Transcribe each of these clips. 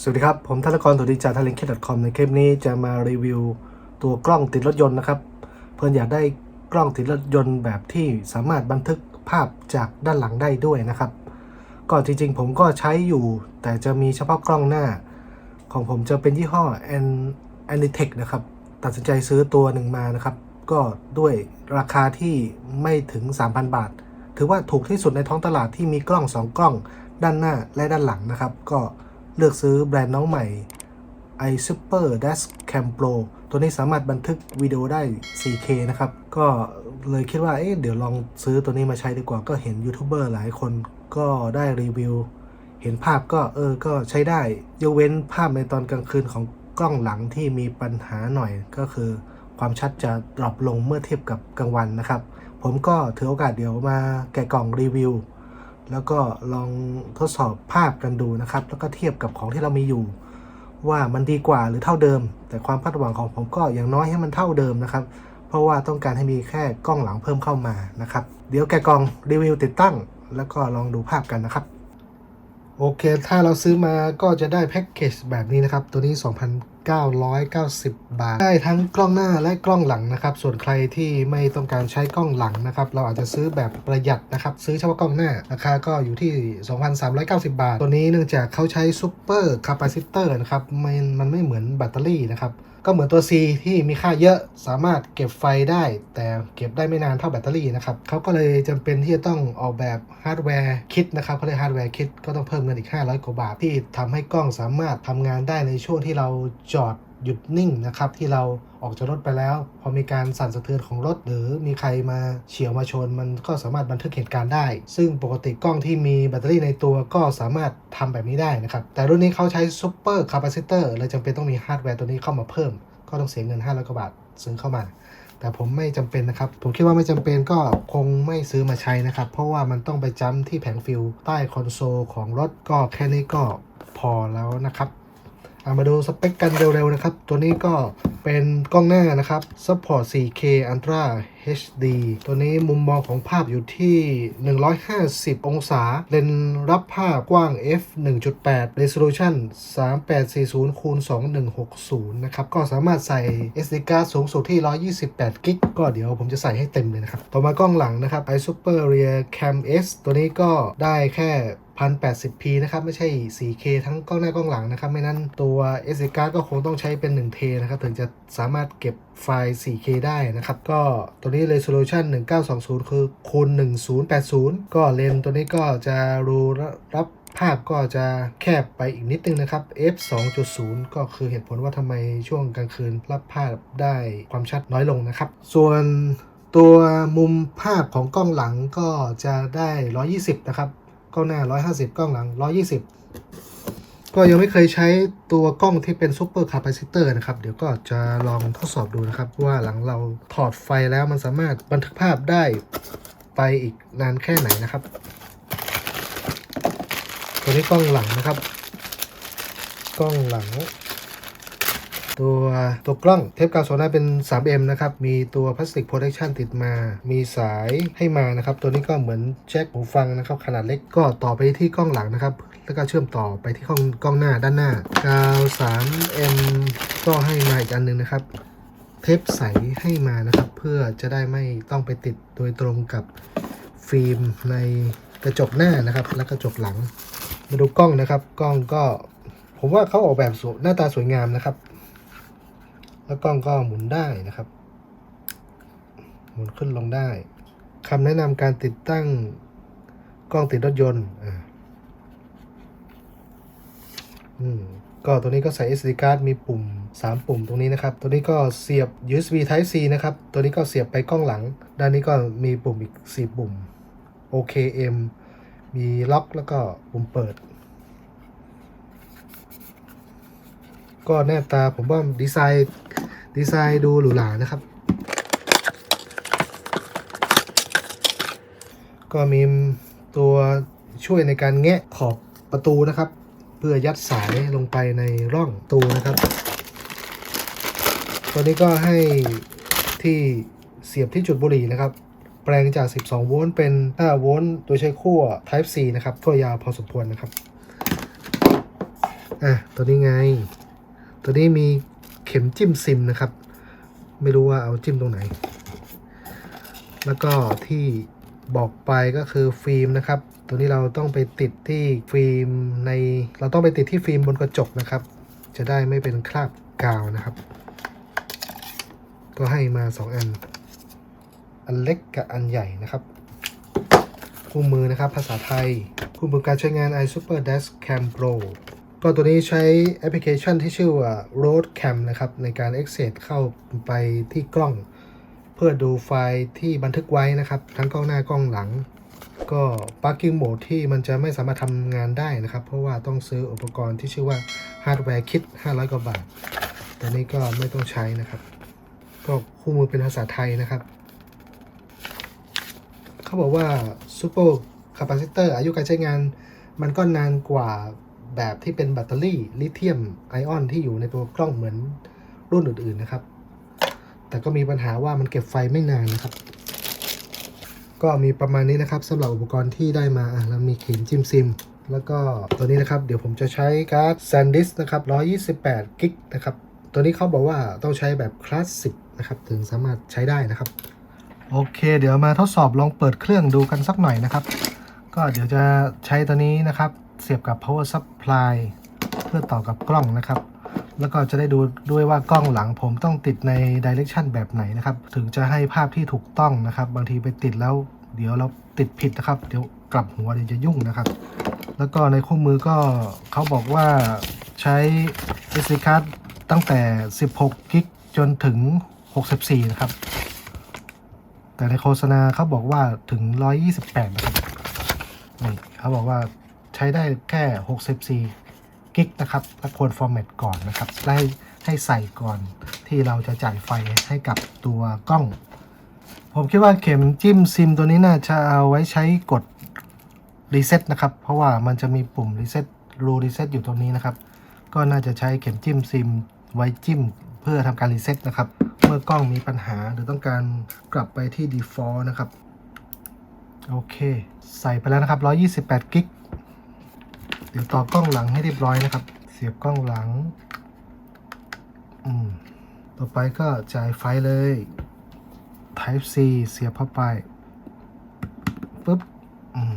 สวัสดีครับ ผมธนกรสุริจากทาเลนคิด .com ในคลิปนี้จะมารีวิวตัวกล้องติดรถยนต์นะครับ เพื่อนอยากได้กล้องติดรถยนต์แบบที่สามารถบันทึกภาพจากด้านหลังได้ด้วยนะครับ ก็จริงๆ ผมก็ใช้อยู่ แต่จะมีเฉพาะกล้องหน้า ของผมจะเป็นยี่ห้อ An Anitech นะครับ ตัดสินใจซื้อตัวหนึ่งมานะครับ ก็ด้วยราคาที่ไม่ถึง 3,000 บาท ถือว่าถูกที่สุดในท้องตลาดที่มีกล้อง 2 กล้องด้านหน้าและด้านหลังนะครับ ก็ เลือกซื้อแบรนด์น้องใหม่ i Super Dash Cam Pro ตัวนี้สามารถบันทึกวิดีโอได้ 4K นะครับ ก็เลยคิดว่า เอ๊ะ เดี๋ยวลองซื้อตัวนี้มาใช้ดีกว่า ก็เห็นยูทูบเบอร์หลายคนก็ได้รีวิว เห็นภาพก็เออ ก็ใช้ได้ ยกเว้นภาพในตอนกลางคืนของกล้องหลังที่มีปัญหาหน่อยก็คือ ความชัดจะดรอปลงเมื่อเทียบกับกลางวันนะครับ ผมก็ถือโอกาสเดี๋ยวมาแกะกล่องรีวิว แล้วก็ลองทดสอบภาพกันดูนะครับ แล้วก็เทียบกับของที่เรามีอยู่ ว่ามันดีกว่าหรือเท่าเดิม แต่ความคาดหวังของผมก็อย่างน้อยให้มันเท่าเดิมนะครับ เพราะว่าต้องการให้มีแค่กล้องหลังเพิ่มเข้ามานะครับ เดี๋ยวแกะกล่องรีวิวติดตั้ง แล้วก็ลองดูภาพกันนะครับ โอเค ถ้าเราซื้อมาก็จะได้แพ็กเกจแบบนี้นะครับ ตัวนี้ 990 บาท ได้ทั้งกล้องหน้าและกล้องหลังนะครับ ส่วนใครที่ไม่ต้องการใช้กล้องหลังนะครับ เราอาจจะซื้อแบบประหยัดนะครับ ซื้อเฉพาะกล้องหน้า ราคาก็อยู่ที่ 2,390 บาท ตัวนี้เนื่องจากเขาใช้ซูเปอร์คาปาซิเตอร์นะครับ มันมันไม่เหมือนแบตเตอรี่นะครับ ก็เหมือนตัว C ที่มีค่าเยอะสามารถเก็บไฟได้ แต่เก็บได้ไม่นานเท่าแบตเตอรี่นะครับเขาก็เลยจำเป็นที่จะต้องออกแบบฮาร์ดแวร์คิดนะครับเขาเรียกฮาร์ดแวร์คิดก็ต้องเพิ่มเงินอีก 500กว่าบาทที่ทำให้กล้องสามารถทำงานได้ในช่วงที่เราจอดหยุดนิ่งนะครับ ที่เราออกจากรถไปแล้ว พอมีการสั่นสะเทือนของรถ หรือมีใครมาเฉียวมาชน มันก็สามารถบันทึกเหตุการณ์ได้ ซึ่งปกติกล้องที่มีแบตเตอรี่ในตัวก็สามารถทำแบบนี้ได้นะครับ แต่รุ่นนี้เขาใช้ซูเปอร์คาปาซิเตอร์เลยจำเป็นต้องมีฮาร์ดแวร์ตัวนี้เข้ามาเพิ่ม ก็ต้องเสียเงิน500กว่าบาทซื้อเข้ามา แต่ผมไม่จำเป็นนะครับ ผมคิดว่าไม่จำเป็นก็คงไม่ซื้อมาใช้นะครับ เพราะว่ามันต้องไปจ้ำที่แผงฟิลใต้คอนโซลของรถก็แค่นี้ก็พอแล้วนะครับ มาดูสเปคกันเร็วๆนะครับ ตัวนี้ก็เป็นกล้องหน้านะครับ Support 4K Ultra HD ตัวนี้มุมมองของภาพอยู่ที่ 150 องศา เลนส์รับภาพกว้าง f 1.8 resolution 3840คูณ2160 นะครับ ก็สามารถใส่ SD card สูงสุดที่ 128 กิกก็เดี๋ยวผมจะใส่ให้เต็มเลยนะครับ ต่อมากล้องหลังนะครับ i Super Rear Cam S ตัวนี้ก็ได้แค่ 1080p นะครับ ไม่ใช่ 4K ทั้งกล้องหน้ากล้องหลังนะครับ ไม่นั้นตัว SD card ก็คงต้องใช้เป็น 1T นะครับ ถึงจะสามารถเก็บไฟล์ 4K ได้นะครับ ก็ตัวนี้ resolution 1920 คือคูณ1080 ก็เลนตัวนี้ก็จะรูรับภาพก็จะแคบไปอีกนิดนึงนะครับ f 2.0 ก็คือเหตุผลว่าทำไมช่วงกลางคืนรับภาพได้ความชัดน้อยลงนะครับ ส่วนตัวมุมภาพของกล้องหลังก็จะได้ 120 นะครับ กล้องหน้า 150 กล้องหลัง 120 ก็ยังไม่เคยใช้ตัวกล้องที่เป็นซูเปอร์คาปาซิเตอร์นะครับ เดี๋ยวก็จะลองทดสอบดูนะครับ ว่าหลังเราถอดไฟแล้วมันสามารถบันทึกภาพได้ไปอีกนานแค่ไหนนะครับ ตัวนี้กล้องหลังนะครับ กล้องหลัง ตัวตัวกล้องเทปกาวโซน่าเป็น 3M นะครับ มีตัวพลาสติกโปรเทคชันติดมา มีสายให้มานะครับ ตัวนี้ก็เหมือนแจ็คหูฟังนะครับ ขนาดเล็กก็ต่อไปที่กล้องหลังนะครับ แล้วก็เชื่อมต่อไปที่กล้องกล้องหน้าด้านหน้ากาว 3M ก็ให้มาอีกอันหนึงนะครับ เทปใสให้มานะครับ เพื่อจะได้ไม่ต้องไปติดโดยตรงกับฟิล์มในกระจกหน้านะครับ และกระจกหลังมาดูกล้องนะครับ กล้องก็ ผมว่าเขาออกแบบสวยหน้าตาสวยงามนะครับ แล้วกล้องก็หมุนได้นะครับ หมุนขึ้นลงได้คำแนะนำการติดตั้งกล้องติดรถยนต์อ่าอืมก็ตัวนี้ก็ใส่ SD card มีปุ่ม 3 ปุ่มตรงนี้นะครับ ตัวนี้ก็เสียบ USB Type C นะครับ ตัวนี้ก็เสียบไปกล้องหลัง ด้านนี้ก็มีปุ่มอีก 4 ปุ่ม OKM มีล็อกแล้วก็ปุ่มเปิด ก็แนบตาผมว่าดีไซน์ดีไซน์ดูหรูหรานะครับ ก็มีตัวช่วยในการแงะขอบประตูนะครับ เพื่อยัดสายลงไปในร่องตูนะครับ ตัวนี้ก็ให้ที่เสียบที่จุดบุหรี่นะครับ แปลงจาก 12 โวลต์เป็น 5 โวลต์โดยใช้ขั้ว Type C นะครับขั้วยาวพอสมควรนะครับ อะ ตัวนี้ไง ตัวนี้มีเข็มจิ้มซิมนะครับ ไม่รู้ว่าเอาจิ้มตรงไหน แล้วก็ที่บอกไปก็คือฟิล์มนะครับ ตัวนี้เราต้องไปติดที่ฟิล์มในเราต้องไปติดที่ฟิล์มบนกระจกนะครับ จะได้ไม่เป็นคราบกาวนะครับ ก็ให้มา 2 อัน อันเล็กกับอันใหญ่นะครับ คู่มือนะครับภาษาไทย คู่มือการใช้งาน iSuper Dash Cam Pro ก็ตัวนี้ใช้แอปพลิเคชันที่ชื่อว่า Road Cam นะครับ ในการ access เข้าไปที่กล้อง เพื่อดูไฟล์ที่บันทึกไว้นะครับ ทั้งกล้องหน้ากล้องหลัง ก็ Parking Mode ที่มันจะไม่สามารถทำงานได้นะครับ เพราะว่าต้องซื้ออุปกรณ์ที่ชื่อว่า Hardware Kit 500 กว่าบาท ตัวนี้ก็ไม่ต้องใช้นะครับ ก็คู่มือเป็นภาษาไทยนะครับ เขาบอกว่า Super Capacitor อายุการใช้งานมันก็นานกว่า แบบที่เป็นแบตเตอรี่ลิเธียมไอออนที่อยู่ในตัวกล้องเหมือนรุ่นอื่นๆนะครับ แต่ก็มีปัญหาว่ามันเก็บไฟไม่นานนะครับ ก็มีประมาณนี้นะครับสำหรับอุปกรณ์ที่ได้มาเรามีเข็มจิ้มซิม แล้วก็ตัวนี้นะครับ เดี๋ยวผมจะใช้การ์ด SanDisk นะครับ128กิกนะครับ ตัวนี้เขาบอกว่าต้องใช้แบบคลาสสิกนะครับถึงสามารถใช้ได้นะครับ โอเค เดี๋ยวมาทดสอบลองเปิดเครื่องดูกันสักหน่อยนะครับ ก็เดี๋ยวจะใช้ตัวนี้นะครับ เสียบกับ power supply เพื่อต่อกับกล้องนะครับ แล้วก็จะได้ดูด้วยว่ากล้องหลังผมต้องติดใน direction แบบไหนนะครับ ถึงจะให้ภาพที่ถูกต้องนะครับ บางทีไปติดแล้ว เดี๋ยวเราติดผิดนะครับ เดี๋ยวกลับหัวเดี๋ยวจะยุ่งนะครับ แล้วก็ในคู่มือก็เขาบอกว่าใช้ SD card ตั้งแต่ 16 กิกจนถึง 64 นะครับ แต่ในโฆษณาเขาบอกว่าถึง 128 นะครับนี่เขาบอกว่า ใช้ได้แค่ 64กิกนะครับและควรฟอร์แมตก่อนนะครับได้ให้ใส่ก่อนที่เราจะจ่ายไฟให้กับตัวกล้อง ผมคิดว่าเข็มจิ้มซิมตัวนี้น่าจะเอาไว้ใช้กดรีเซ็ตนะครับ เพราะว่ามันจะมีปุ่มรีเซ็ตรูรีเซ็ตอยู่ตรงนี้นะครับ ก็น่าจะใช้เข็มจิ้มซิมไว้จิ้มเพื่อทำการรีเซ็ตนะครับ เมื่อกล้องมีปัญหาหรือต้องการกลับไปที่ default นะครับ โอเค ใส่ไปแล้วนะครับ 128กิก เดี๋ยวต่อกล้องหลังให้เรียบร้อยนะครับ เสียบกล้องหลัง อืม ต่อไปก็จ่ายไฟเลย Type C เสียบเข้าไปปึ๊บ อืม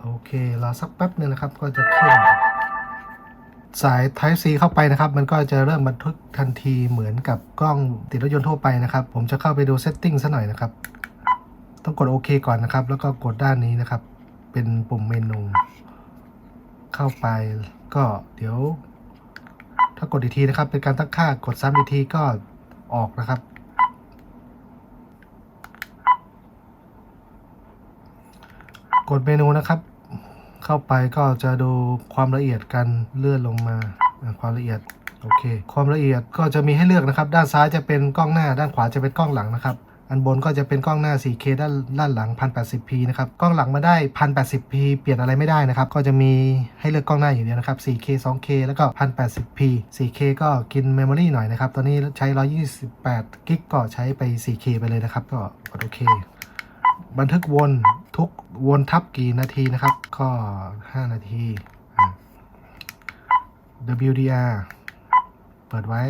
โอเครอสักแป๊บหนึงนะครับ ก็จะขึ้น สาย Type C เข้าไปนะครับ มันก็จะเริ่มบันทึกทันทีเหมือนกับกล้องติดรถยนต์ทั่วไปนะครับ ผมจะเข้าไปดู Setting ซะหน่อยนะครับ ต้องกดโอเคก่อนนะครับ แล้วก็กดด้านนี้นะครับ เป็นปุ่มเมนู เข้าไปก็เดี๋ยว ถ้ากดอีกทีนะครับ เป็นการตั้งค่ากดซ้ำอีกทีก็ออกนะครับ กดเมนูนะครับ เข้าไปก็จะดูความละเอียดกันเลื่อนลงมาความละเอียดโอเค ความละเอียดก็จะมีให้เลือกนะครับ ด้านซ้ายจะเป็นกล้องหน้า ด้านขวาจะเป็นกล้องหลังนะครับ อันบนก็จะเป็นกล้องหน้า 4K ด้านด้านหลัง 1080p นะครับ กล้องหลังมาได้ 1080p เปลี่ยนอะไรไม่ได้นะครับ ก็จะมีให้เลือกกล้องหน้าอย่างเดียวนะครับ 4K 2K แล้วก็ 1080p 4K ก็กิน memory หน่อยนะครับ ตอนนี้ใช้ 128กิกก็ใช้ไป 4K ไปเลยนะครับ ก็กดโอเค บันทึกวนทุกวนทับกี่นาทีนะครับ ก็ 5 นาที WDR เปิดไว้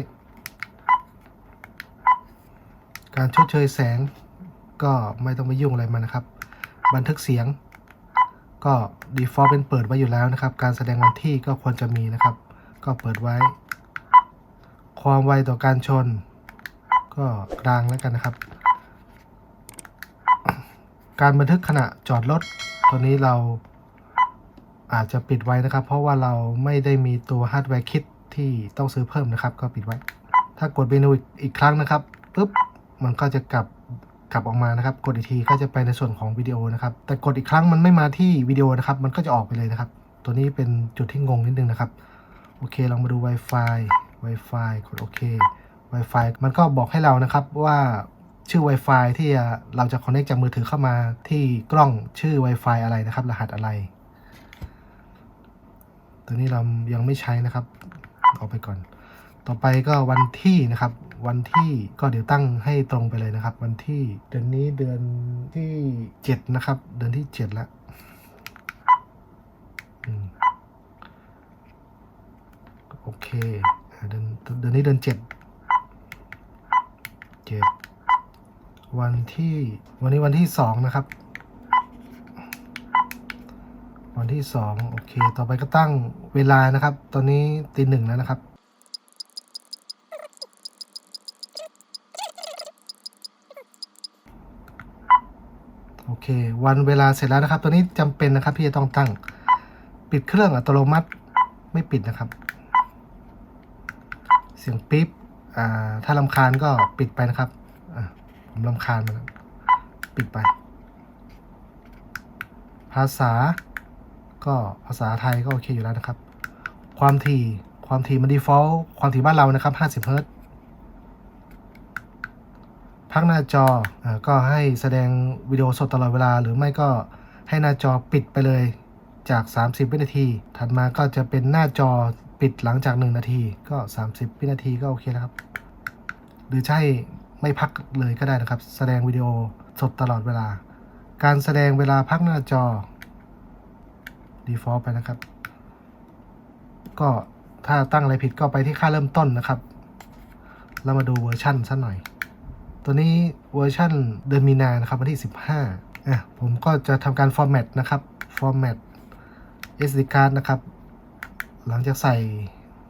การชดเชยแสงก็ไม่ต้องไปยุ่งอะไรมันนะครับ บันทึกเสียง ก็ default เป็นเปิดไว้อยู่แล้วนะครับ การแสดงวันที่ก็ควรจะมีนะครับ ก็เปิดไว้ ความไวต่อการชน ก็กลางแล้วกันนะครับ การบันทึกขณะจอดรถตัวนี้เราอาจจะปิดไว้นะครับ เพราะว่าเราไม่ได้มีตัวฮาร์ดแวร์คิดที่ต้องซื้อเพิ่มนะครับ ก็ปิดไว้ ถ้ากดเมนูอีกครั้งนะครับปุ๊บ มันก็จะกลับกลับออกมานะครับ กดอีกทีก็จะไปในส่วนของวิดีโอนะครับ แต่กดอีกครั้งมันไม่มาที่วิดีโอนะครับ มันก็จะออกไปเลยนะครับ ตัวนี้เป็นจุดที่งงนิดนึงนะครับ โอเคลองมาดู Wi-Fi Wi-Fi กดโอเค Wi-Fi มันก็บอกให้เรานะครับว่าชื่อ Wi-Fi ที่เราจะ connect จากมือถือเข้ามาที่กล้องชื่อ Wi-Fi อะไรนะครับ รหัสอะไร ตัวนี้เรายังไม่ใช้นะครับเอาไปก่อน ต่อไปก็วันที่นะครับ วันที่ก็เดี๋ยวตั้งให้ตรงไปเลยนะครับ วันที่เดือนนี้เดือนที่เจ็ดนะครับ เดือนที่เจ็ดแล้วโอเคเดือนเดือนนี้เดือนเจ็ดเจ็ดวันที่วันนี้วันที่สองนะครับ วันที่สองโอเค ต่อไปก็ตั้งเวลานะครับ ตอนนี้ตีหนึ่งแล้วนะครับ เค วันเวลาเสร็จแล้วนะครับ ตัวนี้จำเป็นนะครับที่จะต้องตั้งปิดเครื่องอัตโนมัติไม่ปิดนะครับ เสียงปิ๊บอ่าถ้าลำคาญก็ปิดไปนะครับอะผมลำคาญมันแล้วปิดไป ภาษาก็ภาษาไทยก็โอเคอยู่แล้วนะครับ ความถี่ความถี่มัน default ความถี่บ้านเรานะครับ50เฮิรต พักหน้าจออก็ให้แสดงวิดีโอสดตลอดเวลา หรือไม่ก็ให้หน้าจอปิดไปเลยจาก 30 วินาที ถัดมาก็จะเป็นหน้าจอปิดหลังจาก 1 นาทีก็ 30 วินาทีก็โอเคแล้วครับ หรือให้ไม่พักเลยก็ได้นะครับ แสดงวิดีโอสดตลอดเวลา การแสดงเวลาพักหน้าจอ default ไปนะครับ ก็ถ้าตั้งอะไรผิดก็ไปที่ค่าเริ่มต้นนะครับ แล้วมาดูเวอร์ชันสักหน่อย ตัวนี้เวอร์ชันเดือนมีนานะครับวันที่ 15อะผมก็จะทำการ format นะครับ format SD card นะครับ หลังจากใส่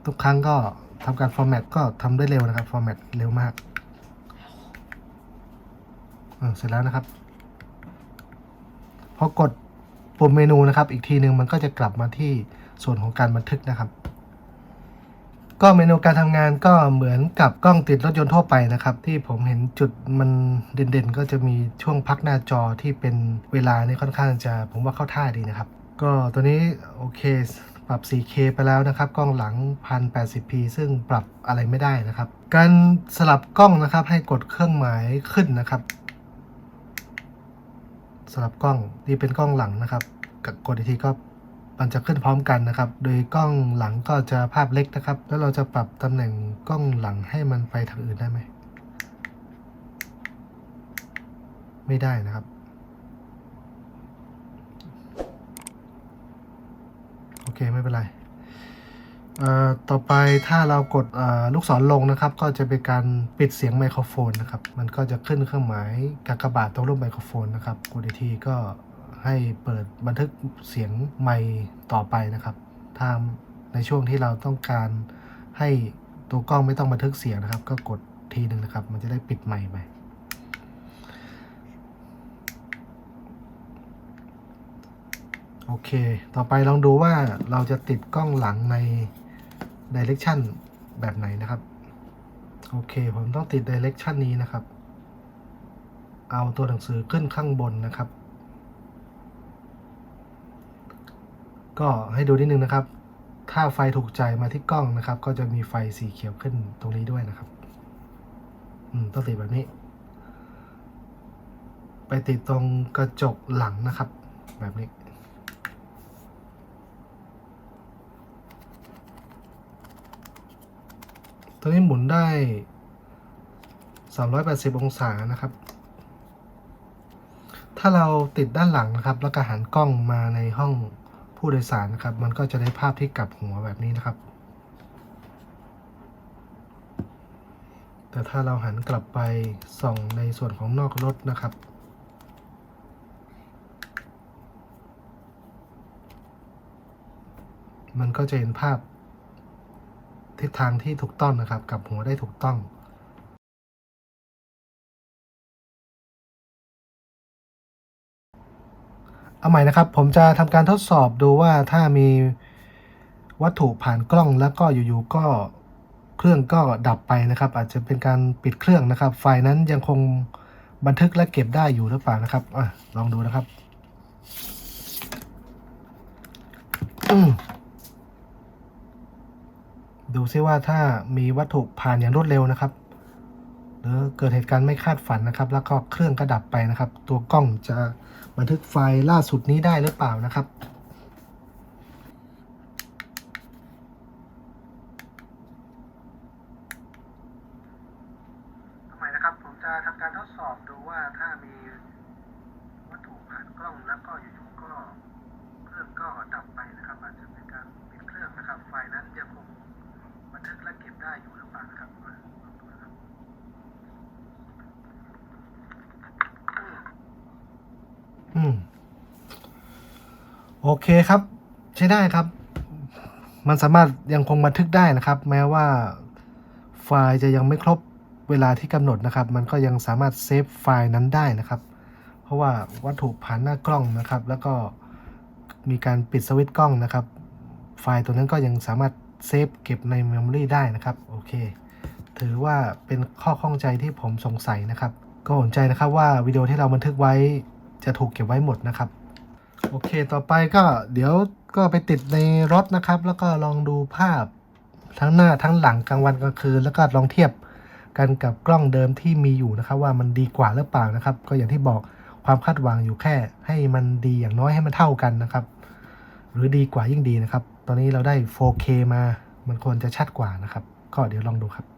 ทุกครั้งก็ทำการ format ก็ทำได้เร็วนะครับ format เร็วมากเสร็จแล้วนะครับ พอกดปุ่มเมนูนะครับ อีกทีหนึ่งมันก็จะกลับมาที่ส่วนของการบันทึกนะครับ ก็เมนูการทำงานก็เหมือนกับกล้องติดรถยนต์ทั่วไปนะครับ ที่ผมเห็นจุดมันเด่นๆ ก็จะมีช่วงพักหน้าจอที่เป็นเวลานี่ค่อนข้างจะผมว่าเข้าท่าดีนะครับ ก็ตัวนี้โอเคปรับ 4K ไปแล้วนะครับ กล้องหลัง 1080p ซึ่งปรับอะไรไม่ได้นะครับ การสลับกล้องนะครับให้กดเครื่องหมายขึ้นนะครับสลับกล้องนี่เป็นกล้องหลังนะครับกดอีกทีก็ มันจะขึ้นพร้อมกันนะครับ โดยกล้องหลังก็จะภาพเล็กนะครับ แล้วเราจะปรับตำแหน่งกล้องหลังให้มันไปทางอื่นได้ไหม ไม่ได้นะครับ โอเคไม่เป็นไรเอ่อต่อไปถ้าเรากดอ่อลูกศรลงนะครับ ก็จะเป็นการปิดเสียงไมโครโฟนนะครับ มันก็จะขึ้นเครื่องหมายกากบาทตรงรูปไมโครโฟนนะครับกดอีกทีก็ ให้เปิดบันทึกเสียงไมค์ต่อไปนะครับถ้าในช่วงที่เราต้องการให้ตัวกล้องไม่ต้องบันทึกเสียงนะครับ ก็กดทีหนึ่งนะครับ มันจะได้ปิดไมค์ไปโอเค ต่อไปลองดูว่าเราจะติดกล้องหลังใน Direction แบบไหนนะครับ โอเค ผมต้องติด Direction นี้นะครับ เอาตัวหนังสือขึ้นข้างบนนะครับ ก็ให้ดูนิดนึงนะครับ ถ้าไฟถูกใจมาที่กล้องนะครับ ก็จะมีไฟสีเขียวขึ้นตรงนี้ด้วยนะครับ อืมต้องติดแบบนี้ ไปติดตรงกระจกหลังนะครับ แบบนี้ตัวนี้หมุนได้ 380 องศานะครับ ถ้าเราติดด้านหลังนะครับ แล้วก็หันกล้องมาในห้อง ผู้โดยสารนะครับ มันก็จะได้ภาพที่กลับหัวแบบนี้นะครับ แต่ถ้าเราหันกลับไปส่องในส่วนของนอกรถนะครับมันก็จะเห็นภาพทิศทางที่ถูกต้องนะครับกลับหัวได้ถูกต้อง เอาใหม่นะครับ ผมจะทำการทดสอบดูว่าถ้ามีวัตถุผ่านกล้องแล้วก็อยู่ๆก็เครื่องก็ดับไปนะครับ อาจจะเป็นการปิดเครื่องนะครับ ไฟล์นั้นยังคงบันทึกและเก็บได้อยู่หรือเปล่านะครับอะลองดูนะครับดูซิว่าถ้ามีวัตถุผ่านอย่างรวดเร็วนะครับ หรือเกิดเหตุการณ์ไม่คาดฝันนะครับ แล้วก็เครื่องก็ดับไปนะครับ ตัวกล้องจะ บันทึกไฟล์ล่าสุดนี้ได้หรือเปล่านะครับ ล้องแล้วก็อยู่ๆก็เครื่องก็ดับไปนะครับ อาจจะเป็นการปิดเครื่องนะครับ ไฟล์นั้นยังคงบันทึกและเก็บได้อยู่หรือเปล่านะครับมาลองดูนะครับ อืม โอ เคครับ ใช้ได้ครับ มันสามารถยังคงบันทึกได้นะครับ แม้ว่าไฟล์จะยังไม่ครบเวลาที่กำหนดนะครับ มันก็ยังสามารถเซฟไฟล์นั้นได้นะครับ เพราะว่าวัตถุผ่านหน้ากล้องนะครับ แล้วก็มีการปิดสวิตช์กล้องนะครับ ไฟล์ตัวนั้นก็ยังสามารถเซฟเก็บในเมมโมรีได้นะครับโอเค ถือว่าเป็นข้อข้องใจที่ผมสงสัยนะครับ ก็สนใจนะครับว่าวิดีโอที่เราบันทึกไว้จะถูกเก็บไว้หมดนะครับ โอเคต่อไปก็เดี๋ยวก็ไปติดในรถนะครับ แล้วก็ลองดูภาพทั้งหน้าทั้งหลังกลางวันกลางคืน แล้วก็ลองเทียบกันกับกล้องเดิมที่มีอยู่นะครับ ว่ามันดีกว่าหรือเปล่านะครับ ก็อย่างที่บอกความคาดหวังอยู่แค่ ให้มันดีอย่างน้อยให้มันเท่ากันนะครับ หรือดีกว่ายิ่งดีนะครับ ตอนนี้เราได้ 4K มามันควรจะชัดกว่านะครับ ก็เดี๋ยวลองดูครับ